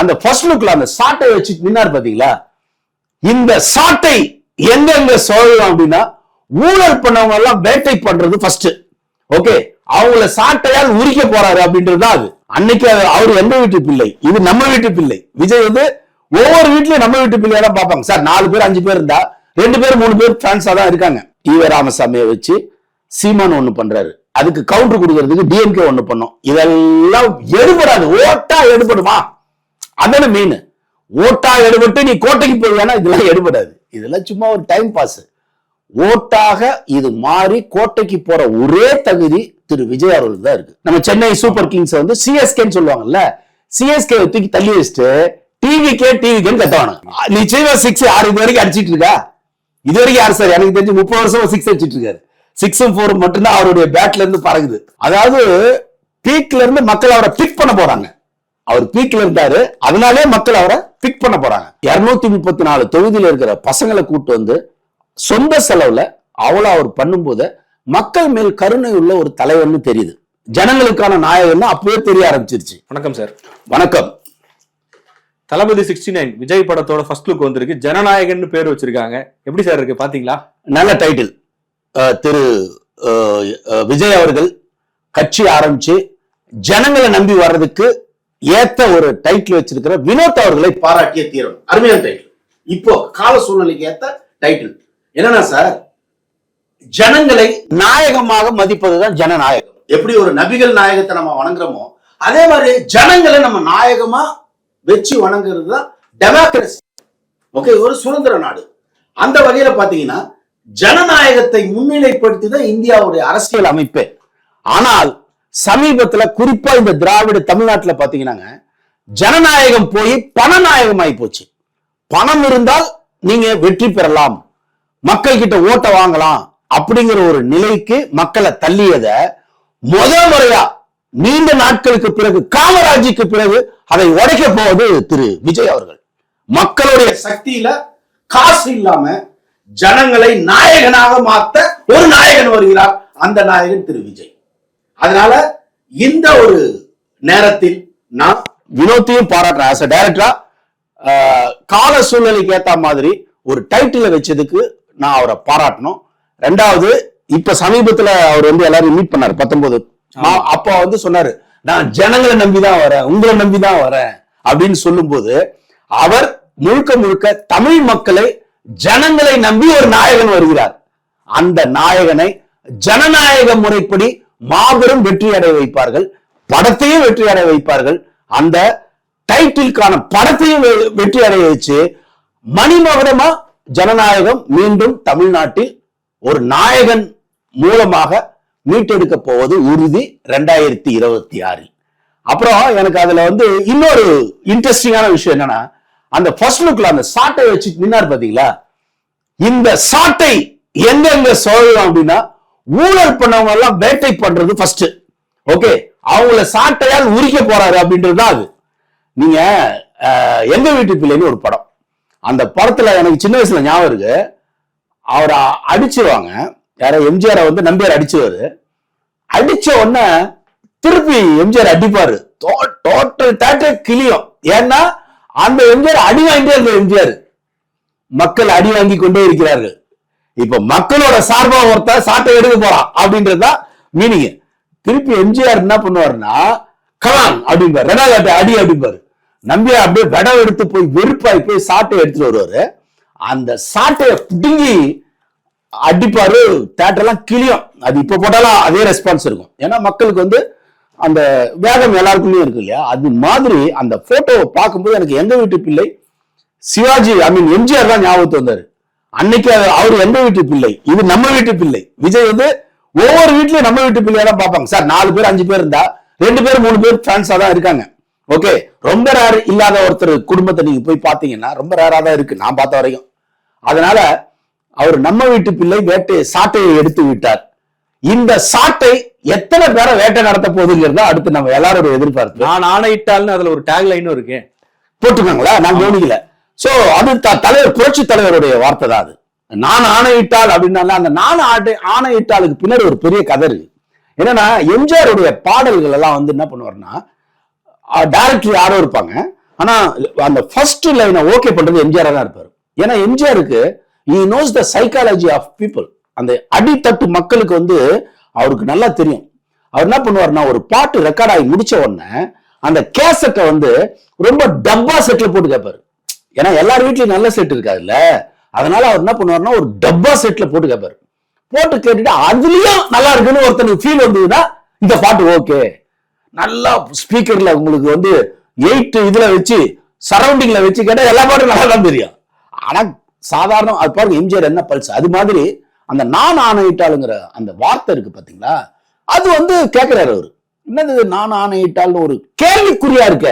அந்த ஃபர்ஸ்ட் லுக்ல அந்த சாட்டை வச்சு நின்னார் பாத்தீங்களா? இந்த சாட்டை எங்கெங்க சொல்லலாம் அப்படின்னா ஊழல் பண்ணவங்க எல்லாம் வேட்டை பண்றது ஃபர்ஸ்ட் ஓகே அவங்கள சாட்டையால் உரிக்க போறாரு அப்படின்றது தான் அது. அன்னைக்கு அவர் எந்த வீட்டு பிள்ளை? இது நம்ம வீட்டு பிள்ளை. விஜய் வந்து ஒவ்வொரு வீட்லயும் நம்ம வீட்டு பிள்ளையா தான் பார்ப்பாங்க. சார் நாலு பேர் அஞ்சு பேர் இருந்தா ரெண்டு பேர் மூணு பேர் ஃபேன்ஸா தான் இருக்காங்க. ஈவ ராமசாமியை வச்சு சீமான் ஒண்ணு பண்றாரு. அதுக்கு கவுண்டர் கொடுக்கறதுக்கு டிஎம்கே ஒண்ணு பண்ணும். இதெல்லாம் எடுபடாது. ஓட்டா எடுபடுமா? அதான மெயின் ஓட்டா எடுபட்டு நீ கோட்டைக்கு போய் இதெல்லாம் எடுபடாது. இதெல்லாம் சும்மா ஒரு டைம் பாஸ் ஓட்டாக இது மாறி கோட்டைக்கு போற ஒரே தகுதி திரு விஜய் அவர்களுக்கு தான் இருக்கு. நம்ம சென்னை சூப்பர் கிங்ஸ் வந்து சிஎஸ்கேன்னு சொல்லுவாங்கல்ல. சிஎஸ்கே தூக்கி தள்ளி வச்சுட்டு டிவிக்கே டிவிக்கேன்னு கட்டுவானுங்க நிச்சயமா சிக்ஸ் ஆறு இது வரைக்கும் அடிச்சிட்டு இருக்கா? இது வரைக்கும் யார் சார் எனக்கு தெரிஞ்சு முப்பது வருஷம் சிக்ஸ் அடிச்சிட்டு இருக்காரு. சிக்ஸும் ஃபோரும் மட்டும்தான் அவருடைய பேட்ல இருந்து பறகுது அதாவது பீக்ல இருந்து மக்கள் அவரை பிக் பண்ண போறாங்க. அவர் பீக்ல இருந்தாரு. அதனாலே மக்கள் அவரை பிக் பண்ண போறாங்க. இருநூத்தி முப்பத்தி நாலு தொகுதியில இருக்கிற பசங்களை கூட்டு வந்து சொந்த செலவுல அவ்வளவு அவர் பண்ணும்போது மக்கள் மேல் கருணை உள்ள ஒரு தலைவர்னு தெரியுது. ஜனங்களுக்கான நாயகம்னு அப்பவே தெரிய ஆரம்பிச்சிருச்சு. வணக்கம் சார் வணக்கம். தளபதி சிக்ஸ்டி நைன் விஜய் படத்தோட ஃபர்ஸ்ட் லுக் வந்திருக்கு. ஜனநாயகன் பேர் வச்சிருக்காங்க. எப்படி சார் இருக்கு? பாத்தீங்களா? நல்ல டைட்டில் திரு விஜய் அவர்கள் கட்சி ஆரம்பிச்சு ஜனங்களை நம்பி வர்றதுக்கு ஏத்த ஒரு டைட்டில் வச்சிருக்கிற வினோத் அவர்களை பாராட்டிய தீரம். அருமையான டைட்டில் இப்போ கால சூழ்நிலைக்கு ஏத்த டைட்டில் என்னன்னா சார் ஜனங்களை நாயகமாக மதிப்பதுதான் ஜனநாயகம். எப்படி ஒரு நபிகள் நாயகத்தை நம்ம வணங்குறோமோ அதே மாதிரி ஜனங்களை நம்ம நாயகமா வச்சு வணங்குறது தான் டெமோக்ரஸி ஓகே ஒரு சுதந்திர நாடு. அந்த வகையில பாத்தீங்கன்னா ஜனநாயகத்தை முன்னிலைப்படுத்தி தான் இந்தியாவுடைய அரசியல் அமைப்பு. ஆனால் சமீபத்துல குறிப்பா இந்த திராவிட தமிழ்நாட்டுல பாத்தீங்கன்னாங்க ஜனநாயகம் போய் பணநாயகம் ஆகி போச்சு. பணம் இருந்தால் நீங்க வெற்றி பெறலாம். மக்கள் கிட்ட ஓட்ட வாங்கலாம் அப்படிங்கிற ஒரு நிலைக்கு மக்களை தள்ளியத முத முறையா நீண்ட நாட்களுக்கு பிறகு காமராஜுக்கு பிறகு அதை உடைக்க போவது திரு. விஜய் அவர்கள். மக்களுடைய சக்தியில காசு இல்லாம ஜனங்களை நாயகனாக மாத்த ஒரு நாயகன் வருகிறார் அந்த நாயகன் திரு. விஜய். அதனால இந்த ஒரு நேரத்தில் நான் வினோத்தையும் பாராட்டுறேன் ஆஸ் அ டைரக்டரா கால சூழ்நிலைக்கு ஏத்த மாதிரி ஒரு டைட்டில வச்சதுக்கு நான் அவரை பாராட்டணும். ரெண்டாவது இப்ப சமீபத்துல அவர் வந்து எல்லாரும் மீட் பண்ணாரு பத்தொன்பது. அப்ப வந்து சொன்னாரு நான் ஜனங்களை நம்பிதான் வரேன் உங்களை நம்பிதான் வரேன். அப்படின்னு சொல்லும்போது அவர் முழுக்க முழுக்க தமிழ் மக்களை ஜனங்களை நம்பி ஒரு நாயகன் வருகிறார். அந்த நாயகனை ஜனநாயக முறைப்படி மாபெரும் வெற்றி அடைய வைப்பார்கள். படத்தையும் வெற்றி அடைய வைப்பார்கள். அந்த டைட்டிலுக்கான படத்தையும் வெ- வெற்றி அடைய வச்சு மணிமகுடமா ஜனநாயகம் மீண்டும் தமிழ்நாட்டில் ஒரு நாயகன் மூலமாக மீட்டெடுக்க போவது உறுதி ரெண்டாயிரத்தி இருபத்தி ஆறில். அப்புறம் எனக்கு அதுல வந்து இன்னொரு இன்ட்ரெஸ்டிங்கான விஷயம் என்னன்னா அந்த ஃபர்ஸ்ட் லுக்ல அந்த சாட்டை வச்சு நின்னார் பாத்தீங்களா? இந்த சாட்டை எங்கெங்க சொல்லலாம் அப்படின்னா ஊழல் பண்ணவங்க எல்லாம் வேட்டை பண்றது ஃபர்ஸ்ட் ஓகே அவங்கள சாட்டையால் உரிக்க போறாரு அப்படின்றது தான் அது. நீங்க எங்க வீட்டு பிள்ளைன்னு ஒரு படம். அந்த படத்துல எனக்கு சின்ன வயசுல ஞாபகம் இருக்கு. அவரை அடிச்சுவாங்க யாரோ எம்ஜிஆரை வந்து நம்பியார் அடிச்சுவாரு அடிச்ச உடனே திருப்பி எம்ஜிஆர் அடிப்பாரு. டோட்டல் தேட்டர் கிளியும் ஏன்னா அந்த எம்ஜிஆர் அடி வாங்கிட்டே இருந்த எம்ஜிஆர். மக்கள் அடி வாங்கி கொண்டே இருக்கிறார்கள். இப்ப மக்களோட சார்பா ஒருத்தர் சாட்டை எடுக்க போறான் அப்படின்றதுதான் மீனிங் திருப்பி எம்ஜிஆர் என்ன பண்ணுவாருன்னா கலான் அப்படிம்பாரு. ரெண்டாவது அடி அப்படிம்பாரு. நம்பியார் அப்படியே விடம் எடுத்து போய் வெறுப்பாய் போய் சாட்டை எடுத்துட்டு வருவாரு. அந்த சாட்டையை பிடுங்கி அடிப்பாரு. தேட்டர்லாம் கிளியும் அது இப்ப போட்டாலும் அதே ரெஸ்பான்ஸ் இருக்கும். ஏன்னா மக்களுக்கு வந்து அந்த வேகம் எல்லாருக்குள்ளயும் இருக்கு இல்லையா? அது மாதிரி அந்த போட்டோவை பார்க்கும்போது எனக்கு எங்க வீட்டு பிள்ளை சிவாஜி ஐ மீன் எம்ஜிஆர் தான் ஞாபகத்து வந்தாரு. அன்னைக்கு அவர் எந்த வீட்டு பிள்ளை? இது நம்ம வீட்டு பிள்ளை. விஜய் வந்து ஒவ்வொரு வீட்லயும் நம்ம வீட்டு பிள்ளையா தான் பார்ப்பாங்க. சார் நாலு பேர் அஞ்சு பேர் இருந்தா ரெண்டு பேர் மூணு பேர் ஃபேன்ஸா தான் இருக்காங்க. ஓகே ரொம்ப ரேர் இல்லாத ஒருத்தர் குடும்பத்தை நீங்க போய் பாத்தீங்கன்னா ரொம்ப ரேரா தான் இருக்கு. நான் பார்த்த வரைக்கும் அதனால அவர் நம்ம வீட்டு பிள்ளை வேட்டை சாட்டையை எடுத்து விட்டார். இந்த சாட்டை எத்தனை பேரை வேட்டை நடத்த போகுதுங்கிறத அடுத்து நம்ம எல்லாரோட எதிர்பார்ப்பு. நான் ஆணையிட்டால்னு அதுல ஒரு டேக் லைனும் இருக்கு. போட்டிருக்காங்களா நான் கவனிக்கல. சோ அது த- தலைவர் புரட்சி தலைவருடைய வார்த்தை தான் அது. நான் ஆணையிட்டால் அப்படின்னா அந்த நான் ஆட்டை ஆணையிட்டாலுக்கு பின்னாடி ஒரு பெரிய கதை இருக்கு. என்னன்னா எம்ஜிஆருடைய பாடல்கள் எல்லாம் வந்து என்ன பண்ணுவாருன்னா டைரக்டர் யாரோ இருப்பாங்க. ஆனா அந்த ஃபர்ஸ்ட் லைனை ஓகே பண்றது எம்ஜிஆர் தான் இருப்பாரு. ஏன்னா எம்ஜிஆருக்கு he knows the psychology of people அந்த அடித்தட்டு மக்களுக்கு வந்து அவருக்கு நல்லா தெரியும். அவர் என்ன பண்ணுவாருன்னா ஒரு பாட்டு ரெக்கார்ட் ஆகி முடிச்ச உடனே அந்த கேசட்டை வந்து ரொம்ப டப்பா செட்டில் போட்டு கேட்பாரு ஏன்னா எல்லார் வீட்லயும் நல்ல செட் இருக்காதுல்ல. அதனால அவர் என்ன பண்ணுவார்னா ஒரு டப்பா செட்ல போட்டு கேட்பாரு போட்டு கேட்டுட்டு அதுலயும் நல்லா இருக்குன்னு ஒருத்தனுக்கு ஃபீல் வந்ததுன்னா இந்த பாட்டு ஓகே நல்லா ஸ்பீக்கர்ல உங்களுக்கு வந்து எயிட் இதுல வச்சு சரௌண்டிங்ல வச்சு கேட்டா எல்லா பாட்டும் நல்லா தான் தெரியும். ஆனா சாதாரண அது பாருங்க எம்ஜிஆர் என்ன பல்ஸ் அது மாதிரி அந்த நான் ஆணையிட்டாளுங்கிற அந்த வார்த்தை இருக்கு பாத்தீங்களா? அது வந்து கேட்கிறாரு அவரு. என்னது நான் ஆணையிட்டால்னு ஒரு கேள்விக்குறியா இருக்க?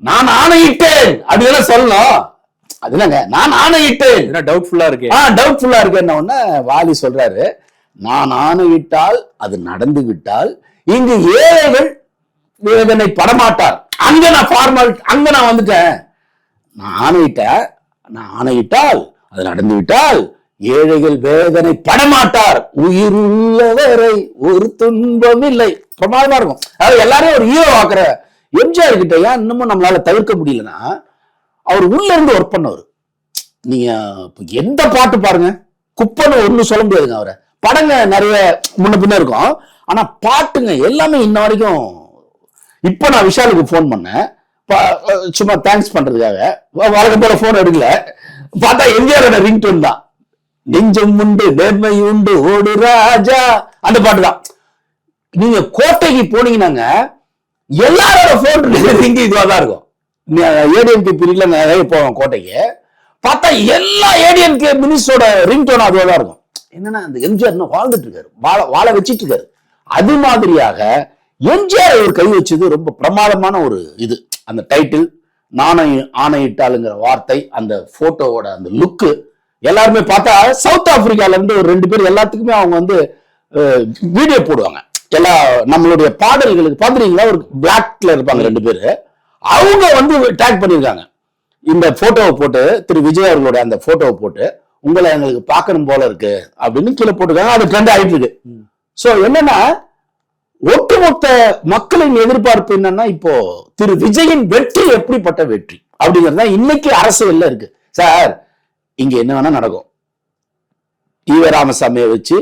நான் ஆணையிட்டேன் அப்படின்னு சொல்லணும்? அது இல்லைங்க நான் ஆணையிட்டேன். டவுட்ஃபுல்லா இருக்கு? ஆ டவுட்ஃபுல்லா இருக்கு என்ன உடனே வாலி சொல்றாரு நான் ஆணையிட்டால் அது நடந்து விட்டால் இங்கு ஏழைகள் வேதனை படமாட்டார். அங்க நான் ஃபார்மல் அங்க நான் வந்துட்டேன். நான் ஆணையிட்டேன். நான் ஆணையிட்டால் அது நடந்து விட்டால் ஏழைகள் வேதனை படமாட்டார். உயிர் உள்ளவரை ஒரு துன்பம் இல்லை. பிரமாதமா இருக்கும். அதாவது எல்லாரையும் ஒரு ஹீரோ ஆக்குற எம்ஜிஆர் கிட்ட ஏன் இன்னமும் நம்மளால தவிர்க்க முடியலன்னா அவர் உள்ள இருந்து ஒர்க் பண்ணவர். நீங்க எந்த பாட்டு பாருங்க? குப்பன்னு ஒண்ணு சொல்ல முடியாதுங்க அவரை. படங்க நிறைய முன்ன பின்ன இருக்கும். ஆனா பாட்டுங்க எல்லாமே இன்ன வரைக்கும் இப்ப நான் விஷாலுக்கு ஃபோன் பண்ணேன். சும்மா தேங்க்ஸ் பண்றதுக்காக. வழக்கம் போல போன் எடுக்கல. பார்த்தா எம்ஜிஆரோட ரிங்டோன் தான். நெஞ்சம் உண்டு நேர்மை உண்டு ஓடு ராஜா. அந்த பாட்டு தான். நீங்க கோட்டைக்கு போனீங்கன்னாங்க எல்லாரோட போன் ரிங் இதுவா தான் இருக்கும். ஏடிஎம்கே பீரியட்ல நிறைய போவோம் கோட்டைக்கு. பார்த்தா எல்லா ஏடிஎம்கே மினிஸ்டரோட ரிங்டோன் அதுவா தான் இருக்கும். என்னன்னா அந்த எம்ஜிஆர் வாழ்ந்துட்டு இருக்காரு. வாழ வாழ வச்சிட்டு இருக்காரு. அது மாதிரியாக எம்ஜிஆர் ஒரு கை வச்சது ரொம்ப பிரமாதமான ஒரு இது. அந்த டைட்டில் நாணை ஆணையிட்டாளுங்கிற வார்த்தை அந்த போட்டோவோட அந்த லுக்கு எல்லாருமே பார்த்தா சவுத் ஆப்பிரிக்கால இருந்து ஒரு ரெண்டு பேர் எல்லாத்துக்குமே அவங்க வந்து வீடியோ போடுவாங்க. எல்லா நம்மளுடைய பாடல்களுக்கு பாத்துறீங்களா ஒரு பிளாக்ல இருப்பாங்க ரெண்டு பேரு. அவங்க வந்து டேக் பண்ணியிருக்காங்க இந்த போட்டோவை போட்டு திரு விஜய் அவர்களுடைய அந்த போட்டோவை போட்டு உங்களை எங்களுக்கு பார்க்கணும் போல இருக்கு அப்படின்னு கீழே போட்டுருக்காங்க. அது ட்ரெண்ட் ஆயிட்டு இருக்கு ஸோ என்னன்னா ஒட்டுமொத்த மக்களின் எதிர்பார்ப்பு என்னன்னா இப்போ திரு விஜயின் வெற்றி எப்படிப்பட்ட வெற்றி? அப்படிங்கிறது தான் இன்னைக்கு அரசியல்ல இருக்கு. சார் இங்க என்ன வேணா நடக்கும். ஈவ ராமசாமியை வச்சு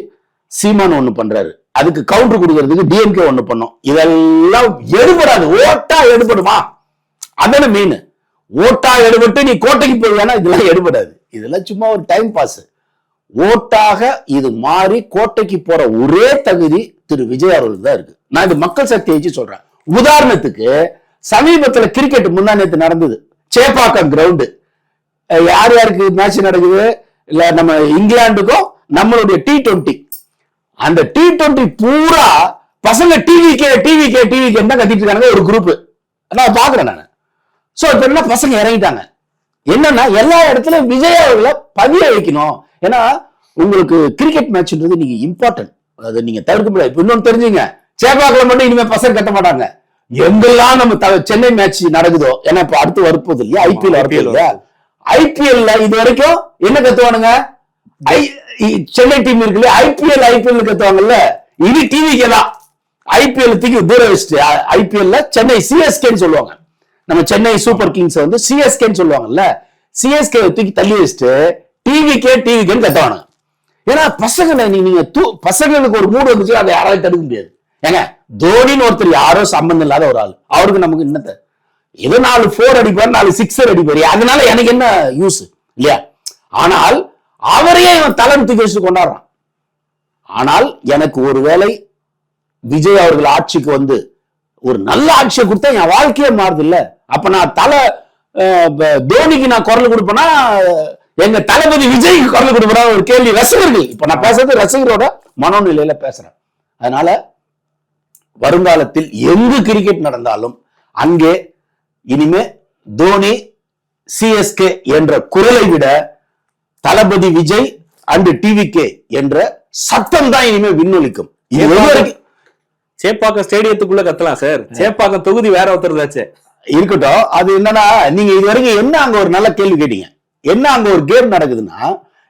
சீமான் ஒண்ணு பண்றாரு. அதுக்கு கவுண்டர் கொடுக்கறதுக்கு டிஎம்கே ஒண்ணு பண்ணோம். இதெல்லாம் எடுபடாது. ஓட்டா எடுபடுமா? அதான மெயின் ஓட்டா எடுபட்டு நீ கோட்டைக்கு போய் இதெல்லாம் எடுபடாது. இதெல்லாம் சும்மா ஒரு டைம் பாஸ் ஓட்டாக இது மாறி கோட்டைக்கு போற ஒரே தகுதி திரு விஜய் அவர்களுக்கு தான் இருக்கு. நான் இது மக்கள் சக்தியை வச்சு சொல்றேன். உதாரணத்துக்கு சமீபத்துல கிரிக்கெட் முன்னா நேத்து நடந்தது. சேப்பாக்கம் கிரவுண்டு யார் யாருக்கு மேட்ச் நடக்குது? இல்ல நம்ம இங்கிலாந்துக்கும் நம்மளுடைய டி டுவெண்ட்டி அந்த டி டுவெண்ட்டி பூரா பசங்க TV K TV K TV K தான் கத்திட்டு இருக்காங்க ஒரு குரூப் நான் பாக்குறேன் நான். சோ இப்ப என்ன பசங்க இறங்கிட்டாங்க. என்னன்னா எல்லா இடத்துலயும் விஜய் அவர்களை பதிய வைக்கணும் ஏன்னா உங்களுக்கு கிரிக்கெட் மேட்ச்ன்றது நீங்க இம்பார்ட்டன்ட் அது நீங்க தவிர்க்க முடியாது. இப்ப இன்னொன்னு தெரிஞ்சுங்க. சேப்பாக்கில் மட்டும் இனிமே பசங்க கட்ட மாட்டாங்க. எங்கெல்லாம் நம்ம சென்னை மேட்ச் நடக்குதோ ஏன்னா இப்ப அடுத்து வரப்போகுது இல்லையா? ஐபிஎல் வரப்போகுது இல்லையா? ஐபிஎல்ல இது வரைக்கும் என்ன கத்துவானுங்க? சென்னை டீம் இருக்குல்ல ஐபிஎல் ஐபிஎல் கத்துவாங்கல்ல இது டிவிக்கே தான். ஐபிஎல் தூக்கி தூர வச்சுட்டு ஐபிஎல்ல சென்னை சிஎஸ்கேன்னு சொல்லுவாங்க. நம்ம சென்னை சூப்பர் கிங்ஸ் வந்து சிஎஸ்கேன்னு சொல்லுவாங்கல்ல சிஎஸ்கே தூக்கி தள்ளி வச்சுட்டு டிவிக்கே டிவிக்கேன்னு கத்துவானுங்க ஏன்னா பசங்களை நீ- நீங்க தூ பசங்களுக்கு ஒரு மூடு வந்துச்சு அதை யாராலையும் தடுக்க முடியாது. ஏங்க தோனின்னு ஒருத்தர் யாரோ சம்பந்தம் இல்லாத ஒரு ஆள். அவருக்கு நமக்கு என்னத்த ஏதோ நாலு ஃபோர் அடிப்பார் நாலு சிக்ஸர் அடிப்பார். அதனால எனக்கு என்ன யூஸ் இல்லையா? ஆனால் அவரையே இவன் தலைமை தூக்கி வச்சு கொண்டாடுறான். ஆனால் எனக்கு ஒருவேளை விஜய் அவர்கள் ஆட்சிக்கு வந்து ஒரு நல்ல ஆட்சியை கொடுத்தா என் வாழ்க்கையே மாறுது இல்ல அப்ப நான் தலை தோனிக்கு நான் குரல் கொடுப்பேன்னா எங்க தளபதி விஜய்க்கு குரல் கொடுப்பா ஒரு கேள்வி. ரசிகர்கள். இப்ப நான் பேசுறது ரசிகரோட மனோநிலையில பேசுறேன். அதனால வருங்காலத்தில் எங்கு கிரிக்கெட் நடந்தாலும் அங்கே இனிமே தோனி சிஎஸ்கே என்ற குரலை விட தளபதி விஜய் அண்ட் டிவிகே என்ற சத்தம் தான் இனிமே விண்ணொலிக்கும். சேப்பாக்கம் ஸ்டேடியத்துக்குள்ள கத்தலாம் சார். சேப்பாக்கம் தொகுதி வேற ஒருத்தருதாச்சே இருக்கட்டும். அது என்னன்னா நீங்க இது வரைக்கும் என்ன அங்க ஒரு நல்ல கேள்வி கேட்டீங்க? என்ன அங்க ஒரு கேம் நடக்குதுன்னா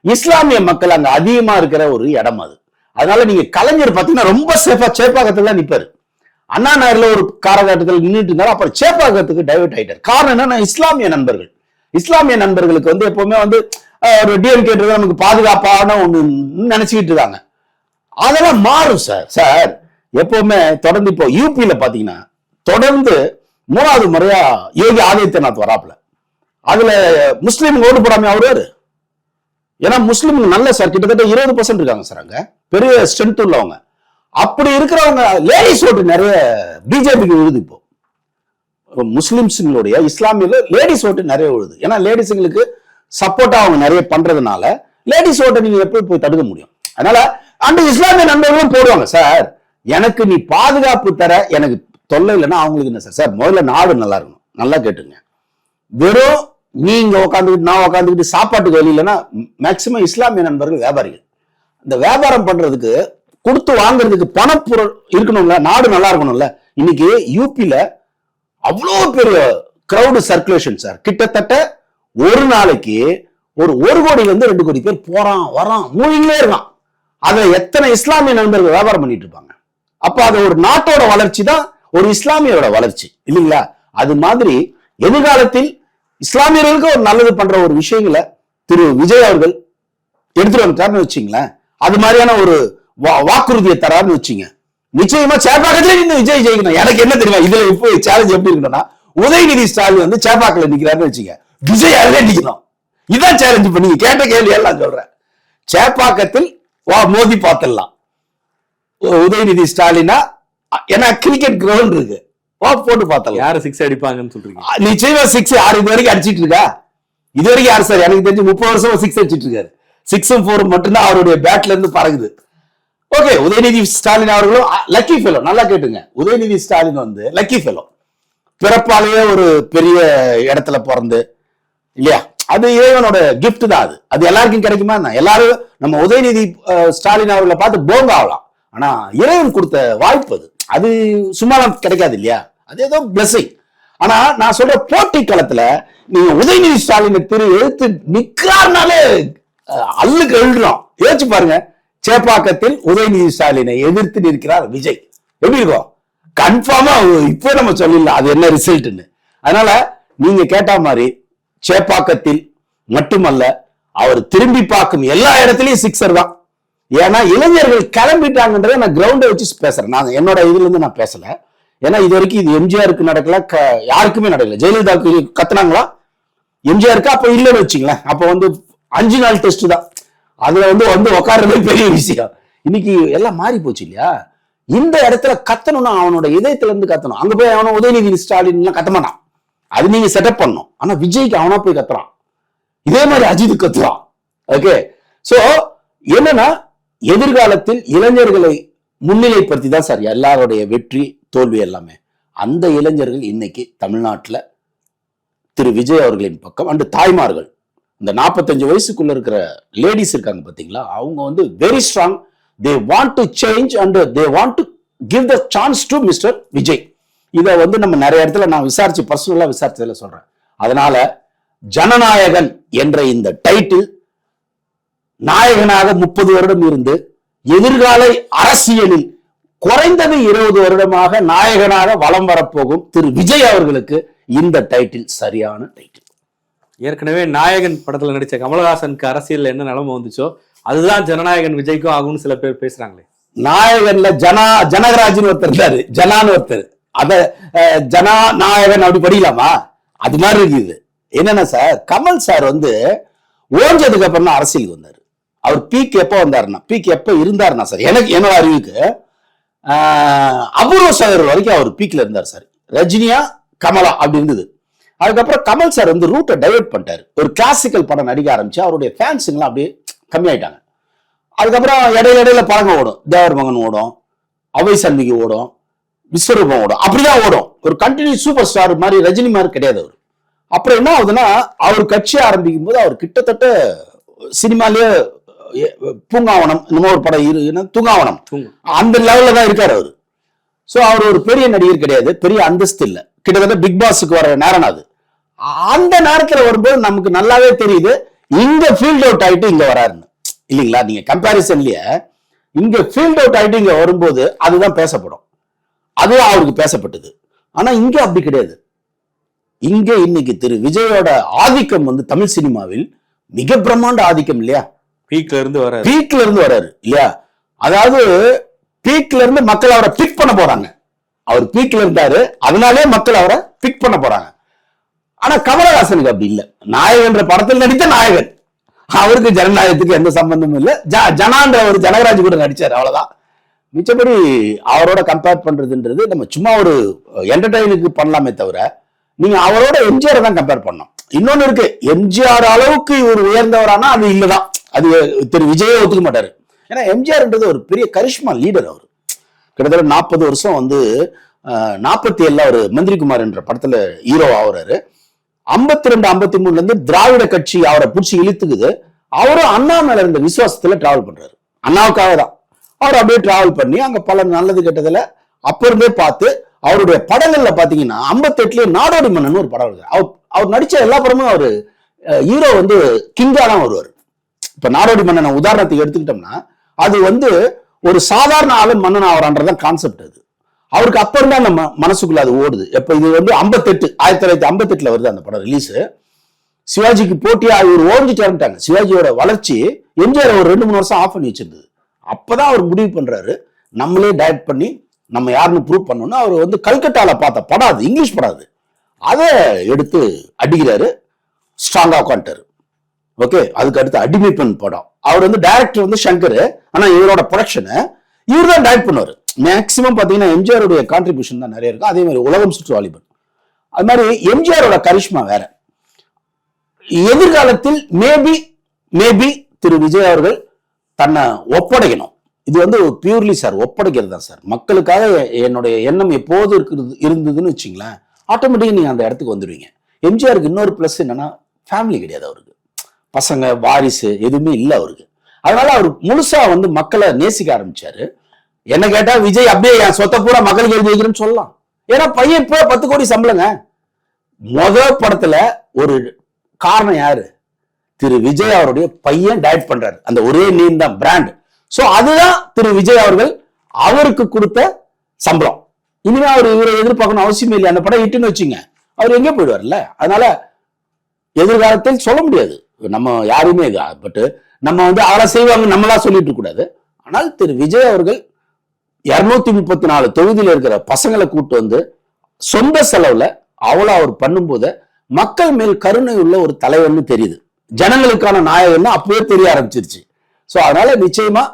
இஸ்லாமிய மக்கள் அங்க அதிகமா இருக்கிற ஒரு இடம் அது. அதனால நீங்க கலைஞர் பாத்தீங்கன்னா ரொம்ப சேஃபா சேப்பாக்கத்துல தான் நிப்பாரு. அண்ணா நகர்ல ஒரு காலகட்டத்தில் நின்றுட்டு இருந்தாரு அப்புறம் சேப்பாக்கத்துக்கு டைவர்ட் ஆயிட்டார். காரணம் என்னன்னா இஸ்லாமிய நண்பர்கள். இஸ்லாமிய நண்பர்களுக்கு வந்து எப்பவுமே வந்து ஒரு டிஎம்கே நமக்கு பாதுகாப்பான ஒண்ணு நினைச்சுக்கிட்டு இருக்காங்க. அதெல்லாம் மாறும் சார். சார் எப்பவுமே தொடர்ந்து இப்போ யூபியில பாத்தீங்கன்னா தொடர்ந்து மூணாவது முறையா யோகி ஆதித்யநாத் வராப்புல. அதுல முஸ்லீம் ஓட்டு போடாம அவரு? ஏன்னா முஸ்லீம் நல்ல சார். கிட்டத்தட்ட இருபது பர்சன்ட் இருக்காங்க சார் அங்க. பெரிய ஸ்ட்ரென்த் உள்ளவங்க. அப்படி இருக்கிறவங்க லேடிஸ் ஓட்டு நிறைய பிஜேபிக்கு விழுது இப்போ. முஸ்லிம்ஸுங்களுடைய இஸ்லாமியில லேடிஸ் ஓட்டு நிறைய விழுது. ஏன்னா லேடிஸுங்களுக்கு சப்போர்ட்டா அவங்க நிறைய பண்றதுனால லேடிஸ் ஓட்டை நீங்க எப்படி போய் தடுக்க முடியும்? அதனால அந்த இஸ்லாமிய நண்பர்களும் போடுவாங்க சார் எனக்கு நீ பாதுகாப்பு தர எனக்கு தொல்லை இல்லைன்னா அவங்களுக்கு என்ன சார்? சார் முதல்ல நாடு நல்லா இருக்கணும். நல்லா கேட்டுங்க. வெறும் நீங்க உட்காந்துக்கிட்டு நான் உட்காந்துக்கிட்டு சாப்பாட்டுக்கு வழி இல்லைன்னா மேக்சிமம் இஸ்லாமிய நண்பர்கள் வியாபாரிகள். இந்த வியாபாரம் பண்றதுக்கு கொடுத்து வாங்குறதுக்கு பணப்பொருள் இருக்கணும்ல நாடு நல்லா இருக்கணும்ல இன்னைக்கு யூபியில அவ்வளோ பெரிய கிரௌடு சர்க்குலேஷன் சார். கிட்டத்தட்ட ஒரு நாளைக்கு ஒரு ஒரு கோடி வந்து ரெண்டு கோடி பேர் போறான் வரான் மூழ்கிலே இருக்கான். அதுல எத்தனை இஸ்லாமிய நண்பர்கள் வியாபாரம் பண்ணிட்டு இருப்பாங்க? அப்ப அது ஒரு நாட்டோட வளர்ச்சி தான் ஒரு இஸ்லாமியரோட வளர்ச்சி. இல்லைங்களா? அது மாதிரி எதிர்காலத்தில் இஸ்லாமியர்களுக்கு ஒரு நல்லது பண்ற ஒரு விஷயங்களை திரு விஜய் அவர்கள் எடுத்துட்டு வந்துட்டாருன்னு வச்சுங்களேன். அது மாதிரியான ஒரு வா- வாக்குறுதியை தராருன்னு வச்சுங்க. நிச்சயமா சேப்பாக்கத்துல நின்று விஜய் ஜெயிக்கணும். எனக்கு என்ன தெரியுமா? இதுல இப்போ சேலஞ்ச் எப்படி இருக்கணும்னா உதயநிதி ஸ்டாலின் வந்து சேப்பாக்கல நிக்கிறாருன்னு வச்சுங்க. விஜய் அதுல நிக்கணும் இதான் சேலஞ்ச் பண்ணி நீங்க கேட்ட கேள்வி எல்லாம் சொல்றேன். சேப்பாக்கத்தில் வா மோதி பார்த்துடலாம். உதயநிதி ஸ்டாலினா ஏன்னா கிரிக்கெட் கிரவுண்ட் இருக்கு. வா போட்டு பார்த்தலாம் யாரு சிக்ஸ் அடிப்பாங்கன்னு சொல்றீங்க? நிச்சயமா சிக்ஸ் ஆறு இது வரைக்கும் அடிச்சிட்டு இருக்கா? இது வரைக்கும் யாரு சார் எனக்கு தெரிஞ்சு முப்பது வருஷமா சிக்ஸ் அடிச்சிட்டு இருக்காரு. சிக்ஸும் ஃபோரும் மட்டும்தான் அவருடைய பேட்ல இருந்து பறகுது ஓகே உதயநிதி ஸ்டாலின் அவர்களும் லக்கி ஃபெலோ நல்லா கேட்டுங்க. உதயநிதி ஸ்டாலின் வந்து லக்கி ஃபெலோ பிறப்பாலேயே ஒரு பெரிய இடத்துல பிறந்து இல்லையா? அது இறைவனோட கிஃப்ட் தான் அது. அது எல்லாருக்கும் கிடைக்குமா? என்ன? எல்லாரும் நம்ம உதயநிதி ஸ்டாலின் அவர்களை பார்த்து போங்க ஆகலாம். ஆனா இறைவன் கொடுத்த வாய்ப்பு அது. அது சும்மாலாம் கிடைக்காது இல்லையா? அது ஏதோ பிளஸிங் ஆனா நான் சொல்ற போட்டி களத்துல நீங்க உதயநிதி ஸ்டாலினை திரு எழுத்து நிக்கிறாருனாலே அல்லுக்கு எழுதுறோம். யோசிச்சு பாருங்க. சேப்பாக்கத்தில் உதயநிதி ஸ்டாலினை எதிர்த்து நிற்கிறார் விஜய். எப்படி இருக்கும்? கன்ஃபார்மா இப்போ நம்ம சொல்லிடலாம். அது என்ன ரிசல்ட்னு அதனால நீங்க கேட்ட மாதிரி சேப்பாக்கத்தில் மட்டுமல்ல அவர் திரும்பி பார்க்கும் எல்லா இடத்துலயும் சிக்ஸர் தான். ஏன்னா இளைஞர்கள் கிளம்பிட்டாங்கன்றத நான் கிரவுண்டை வச்சு பேசுறேன். நான் என்னோட இதுல இருந்து நான் பேசல. ஏன்னா இது வரைக்கும் இது எம்ஜிஆருக்கு நடக்கல. க- யாருக்குமே நடக்கல. ஜெயலலிதாவுக்கு கத்துனாங்களா? எம்ஜிஆருக்கு அப்ப இல்லைன்னு வச்சுங்களேன் அப்ப வந்து அஞ்சு நாள் டெஸ்ட் தான். அதுல வந்து வந்து உட்கார்றதே பெரிய விஷயம். இன்னைக்கு எல்லாம் மாறி போச்சு இல்லையா? இந்த இடத்துல கத்தணும்னா அவனோட இதயத்துல இருந்து கத்தணும். அங்க போய் அவனை உதயநிதி ஸ்டாலின் எல்லாம் கத்த மாட்டான் அது நீங்க செட்டப் பண்ணணும். ஆனா விஜய்க்கு அவனா போய் கத்துறான். இதே மாதிரி அஜித் கத்துறான். ஓகே சோ என்னன்னா எதிர்காலத்தில் இளைஞர்களை முன்னிலைப்படுத்தி தான் சார் எல்லாருடைய வெற்றி தோல்வி எல்லாமே. அந்த இளைஞர்கள் இன்னைக்கு தமிழ்நாட்டில் திரு விஜய் அவர்களின் பக்கம் அண்டு தாய்மார்கள். இந்த நாற்பத்தஞ்சு வயசுக்குள்ள இருக்கிற லேடிஸ் இருக்காங்க பார்த்தீங்களா அவங்க வந்து very strong they want to change and they want to give the chance to mister Vijay. இதை வந்து நம்ம நிறைய இடத்துல நான் விசாரிச்சு பர்சனலா விசாரிச்சதுல சொல்றேன். அதனால ஜனநாயகன் என்ற இந்த டைட்டில் நாயகனாக முப்பது வருடம் இருந்து எதிர்கால அரசியலில் குறைந்தது இருபது வருடமாக நாயகனாக வலம் வரப்போகும் திரு விஜய் அவர்களுக்கு இந்த டைட்டில் சரியான டைட்டில் ஏற்கனவே நாயகன் படத்துல நடிச்ச கமலஹாசனுக்கு அரசியல் என்ன நிலைமை வந்துச்சோ அதுதான் ஜனநாயகன் விஜய்க்கும் ஆகும்னு சில பேர் பேசுறாங்களே. நாயகன்ல ஜனா ஜனகராஜன் ஒருத்தர் இருந்தாரு ஜனான்னு ஒருத்தர். அத அஹ், அப்படி படிக்கலாமா? அது மாதிரி இருக்குது. என்னன்னா சார் கமல் சார் வந்து ஓஞ்சதுக்கு அப்புறம் தான் அரசியலுக்கு வந்தார். அவர் பீக் எப்போ வந்தாருன்னா பீக் எப்போ இருந்தாருன்னா சார் எனக்கு என்னோட அறிவுக்கு அபூர்வ சாகர் வரைக்கும் அவர் பீக்ல இருந்தார் சார். ரஜினியா கமலா அப்படி இருந்தது. அதுக்கப்புறம் கமல் சார் வந்து ரூட்டை டைவர்ட் பண்ணிட்டாரு. ஒரு கிளாசிக்கல் படம் நடிக்க ஆரம்பிச்சு அவருடைய ஃபேன்ஸுங்களாம் அப்படியே கம்மியாயிட்டாங்க. அதுக்கப்புறம் இடையில இடையில படங்கள் ஓடும். தேவர் மகன் ஓடும். அவை சந்திக்கு ஓடும். விஸ்வரூபம் ஓடும். அப்படிதான் ஓடும். ஒரு கண்டினியூ சூப்பர் ஸ்டார் மாதிரி ரஜினி மாதிரி கிடையாது அவர். அப்புறம் என்ன ஆகுதுன்னா அவர் கட்சி ஆரம்பிக்கும் போது அவர் கிட்டத்தட்ட சினிமாலேயே பூங்காவனம் மாதிரி ஒரு படம் இரு தூங்காவனம். அந்த லெவல்ல தான் இருக்காரு அவரு. சோ அவர் ஒரு பெரிய நடிகர் கிடையாது பெரிய அந்தஸ்து இல்ல. கிட்டத்தட்ட பிக் பாஸுக்கு வர நேரம் அது. அந்த நேரத்துல வரும்போது நமக்கு நல்லாவே தெரியுது இங்க ஃபீல்ட் அவுட் ஆயிட்டு இங்க வராருன்னு. இல்லைங்களா? நீங்க கம்பாரிசன்லயே இங்க ஃபீல்ட் அவுட் ஆயிட்டு இங்க வரும்போது அதுதான் பேசப்படும். அதுவும் அவருக்கு பேசப்பட்டது. ஆனா இங்க அப்படி கிடையாது. இங்க இன்னைக்கு திரு விஜயோட ஆதிக்கம் வந்து தமிழ் சினிமாவில் மிக பிரம்மாண்ட ஆதிக்கம் இல்லையா? பீக்ல இருந்து வர பீக்ல இருந்து வராரு இல்லையா? அதாவது பீக்ல இருந்து மக்கள் அவரை பிக் பண்ண போறாங்க. அவர் பீக்ல இருந்தாரு அதனாலே மக்கள் அவரை பிக் பண்ண போறாங்க. ஆனா கமலஹாசனுக்கு அப்படி இல்ல. நாயகன்ற படத்தில் நடித்த நாயகன். அவருக்கு ஜனநாயகத்துக்கு எந்த சம்பந்தமும் இல்ல. ஜனான்ற ஒரு ஜனகராஜ் கூட நடிச்சாரு அவ்வளவுதான். மிச்சபடி அவரோட கம்பேர் பண்றதுன்றது நம்ம சும்மா ஒரு என்டர்டைனுக்கு பண்ணலாமே தவிர நீங்க அவரோட எம்ஜிஆர் தான் கம்பேர் பண்ணோம் இன்னொன்னு இருக்கு எம்ஜிஆர் அளவுக்கு இவர் உயர்ந்தவரானா அது இல்லதான். அது திரு விஜயே ஒத்துக்க மாட்டாரு. ஏன்னா எம்ஜிஆர்ன்றது ஒரு பெரிய கரிஷ்மா லீடர் அவர். கிட்டத்தட்ட நாற்பது வருஷம் வந்து நாற்பத்தி ஏழுல அவர் மந்திரிகுமார் என்ற படத்துல ஹீரோ ஆகுறாரு. ஐம்பத்தி ரெண்டு ஐம்பத்தி மூணுல இருந்து திராவிட கட்சி அவரை பிடிச்சி இழுத்துக்குது. அவரும் அண்ணா மேல இருந்த விசுவாசத்துல டிராவல் பண்றாரு. அண்ணாவுக்காக தான். அவர் அப்படியே டிராவல் பண்ணி அங்க பல நல்லது கெட்டதுல அப்போ இருந்தே பார்த்து அவருடைய படங்கள்ல பாத்தீங்கன்னா ஐம்பத்தெட்டுலயே நாடோடி மன்னன் ஒரு படம் இருக்கு அவர் அவர் நடிச்ச எல்லா படமும் அவரு ஹீரோ வந்து கிங்கா தான் வருவார். இப்ப நாடோடி மன்னனை உதாரணத்துக்கு எடுத்துக்கிட்டோம்னா அது வந்து ஒரு சாதாரண ஆளு மன்னன் ஆகிறான்றதான் கான்செப்ட் அது. அவருக்கு அப்ப இருந்தா அந்த மனசுக்குள்ள அது ஓடுது. இப்ப இது வந்து ஐம்பத்தெட்டு ஆயிரத்தி தொள்ளாயிரத்தி ஐம்பத்தெட்டுல வருது அந்த படம் ரிலீஸ் சிவாஜிக்கு போட்டியா இவர் ஓடிஞ்சிட்டாருட்டாங்க சிவாஜியோட வளர்ச்சி எம்ஜிஆர் ஒரு ரெண்டு மூணு வருஷம் ஆஃப் பண்ணி வச்சிருந்தது. அப்பதான் அவர் முடிவு பண்றாரு. நம்மளே டைரக்ட் பண்ணி நம்ம யாருன்னு ப்ரூவ் பண்ணோம்னா அவர் வந்து கல்கட்டாவில் பார்த்த படம் அது இங்கிலீஷ் படம் அது. அதை எடுத்து அடிக்கிறாரு. ஸ்ட்ராங்காக உட்காந்துட்டாரு. ஓகே அதுக்கு அடுத்து அடிமை பெண் படம். அவர் வந்து டைரக்டர் வந்து சங்கர். ஆனால் இவரோட ப்ரொடக்ஷனை இவர் தான் டைரக்ட் பண்ணுவார். மேக்ஸிமம் பார்த்தீங்கன்னா எம்ஜிஆருடைய கான்ட்ரிபியூஷன் தான் நிறைய இருக்கும். அதே மாதிரி உலகம் சுற்று வாலிபன் அது மாதிரி எம்ஜிஆரோட கரிஷ்மா வேற. எதிர்காலத்தில் மேபி மேபி திரு விஜய் அவர்கள் தன்னை ஒப்படைக்கணும். இது வந்து பியூர்லி சார் ஒப்படைக்கிறது தான் சார் மக்களுக்காக என்னுடைய எண்ணம் எப்போது இருக்கிறது இருந்ததுன்னு வச்சுங்களேன் ஆட்டோமேட்டிக்காக நீங்கள் அந்த இடத்துக்கு வந்துடுவீங்க. எம்ஜிஆருக்கு இன்னொரு ப்ளஸ் என்னன்னா ஃபேமிலி கிடையாது அவருக்கு. பசங்க வாரிசு எதுவுமே இல்லை அவருக்கு. அதனால அவர் முழுசா வந்து மக்களை நேசிக்க ஆரம்பிச்சாரு. என்ன கேட்டா விஜய் அப்படியே என் சொத்தை பூரா மக்களுக்கு எழுதி வைக்கிறேன்னு சொல்லலாம். ஏன்னா பையன் இப்போ பத்து கோடி சம்பளங்க. முத படத்துல ஒரு காரணம் யாரு? திரு விஜய் அவருடைய பையன் டயட் பண்றாரு. அந்த ஒரே நேம் தான் பிராண்ட் ஸோ அதுதான் திரு விஜய் அவர்கள் அவருக்கு கொடுத்த சம்பளம். இனிமே அவர் இவரை எதிர்பார்க்கணும் அவசியமே இல்லை அந்த படம் இட்டுன்னு வச்சுங்க. அவர் எங்கே போயிடுவார்ல. அதனால எதிர்காலத்தில் சொல்ல முடியாது. நம்ம யாருமே பட்டு நம்ம வந்து அவரை செய்வாங்க நம்மளா சொல்லிட்டு கூடாது. ஆனால் திரு விஜய் அவர்கள் இரநூத்தி முப்பத்தி நாலு தொகுதியில் இருக்கிற பசங்களை கூட்டு வந்து சொந்த செலவுல அவ்வளோ அவர் பண்ணும்போது மக்கள் மேல் கருணை உள்ள ஒரு தலைவர்னு தெரியுது. ஜனங்களுக்கான நாயகம்னு அப்பவே தெரிய ஆரம்பிச்சிருச்சு. ஸோ அதனால நிச்சயமா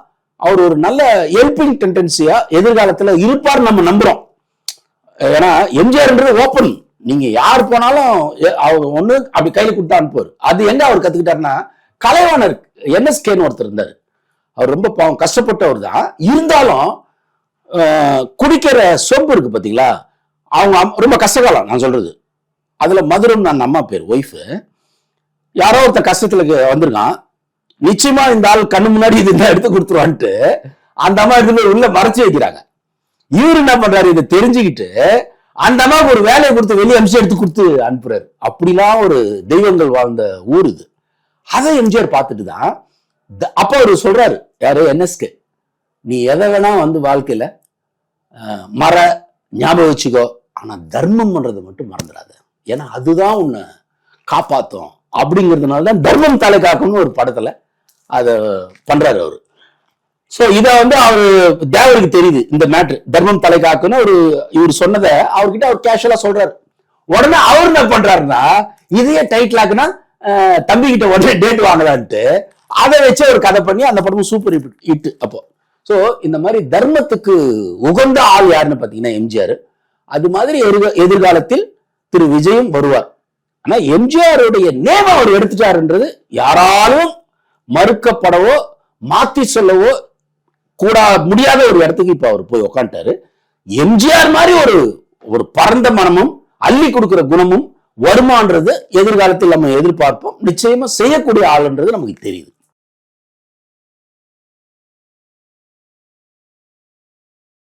அவர் ஒரு நல்ல ஹெல்பிங் டெண்டன்சியா எதிர்காலத்துல இருப்பார் நம்ம நம்புறோம். ஏன்னா எம்ஜிஆர்ன்றது ஓப்பன் நீங்க யார் போனாலும் அவர் ஒண்ணு அப்படி கையில கொடுத்தா அனுப்புவார். அது எங்க அவர் கத்துக்கிட்டாருன்னா கலைவாணர் என்எஸ்கேன்னு ஒருத்தர் இருந்தார். அவர் ரொம்ப பாவம் கஷ்டப்பட்டவர் தான். இருந்தாலும் குடிக்கிற சோப்பு இருக்கு பாத்தீங்களா? அவங்க ரொம்ப கஷ்டகாலம் நான் சொல்றது. அதுல மதுரம் நான் அம்மா பேர் ஒய்ஃபு யாரோ ஒருத்தன் கஷ்டத்துல வந்திருக்கான். நிச்சயமா இந்த ஆள் கண்ணு முன்னாடி இது எடுத்து கொடுத்துருவான்ட்டு அந்த அம்மா எடுத்து உள்ள மறைச்சு வைக்கிறாங்க. இவர் என்ன பண்றாரு? இதை தெரிஞ்சுக்கிட்டு அந்த அம்மாவுக்கு ஒரு வேலையை கொடுத்து வெளியே அமிச்சு எடுத்து கொடுத்து அனுப்புறாரு. அப்படிலாம் ஒரு தெய்வங்கள் வாழ்ந்த ஊர் இது. அதை எம்ஜிஆர் பார்த்துட்டு தான் த- அப்ப அவர் சொல்றாரு யாரு என்எஸ்கே நீ எதை வேணா வந்து வாழ்க்கையில மர மற ஞாபகம் வச்சுக்கோ. ஆனா தர்மம் பண்றதை மட்டும் மறந்துடாத. ஏன்னா அதுதான் உன்னை காப்பாத்தும். அப்படிங்கிறதுனால தான் தர்மம் தலை காக்கும்னு ஒரு படத்துல அதை பண்றாரு அவரு. ஸோ இதை வந்து அவர் தேவருக்கு தெரியுது இந்த மேட்ரு தர்மம் தலை காக்குன்னு ஒரு இவர் சொன்னதை அவர்கிட்ட அவர் கேஷுவலா சொல்றாரு. உடனே அவர் என்ன பண்றாருன்னா இதையே டைட்டில் ஆக்குனா தம்பி கிட்ட உடனே டேட் வாங்கலான்ட்டு அதை வச்சு ஒரு கதை பண்ணி அந்த படமும் சூப்பர் ஹிட் அப்போ. ஸோ இந்த மாதிரி தர்மத்துக்கு உகந்த ஆள் யாருன்னு பார்த்தீங்கன்னா எம்ஜிஆர். அது மாதிரி எதிர்காலத்தில் திரு விஜயும் வருவார். ஆனா எம்ஜிஆருடைய நேம் அவர் எடுத்துட்டாருன்றது யாராலும் மறுக்கப்படவோ மாத்தி சொல்லவோ கூட முடியாத ஒரு இடத்துக்கு இப்ப அவர் போய் உக்காண்டாரு எம்ஜிஆர் மாதிரி ஒரு ஒரு பரந்த மனமும் அள்ளி கொடுக்கிற குணமும் வருமான்றது எதிர்காலத்தில் நம்ம எதிர்பார்ப்போம். நிச்சயமா செய்யக்கூடிய ஆளுன்றது நமக்கு தெரியுது.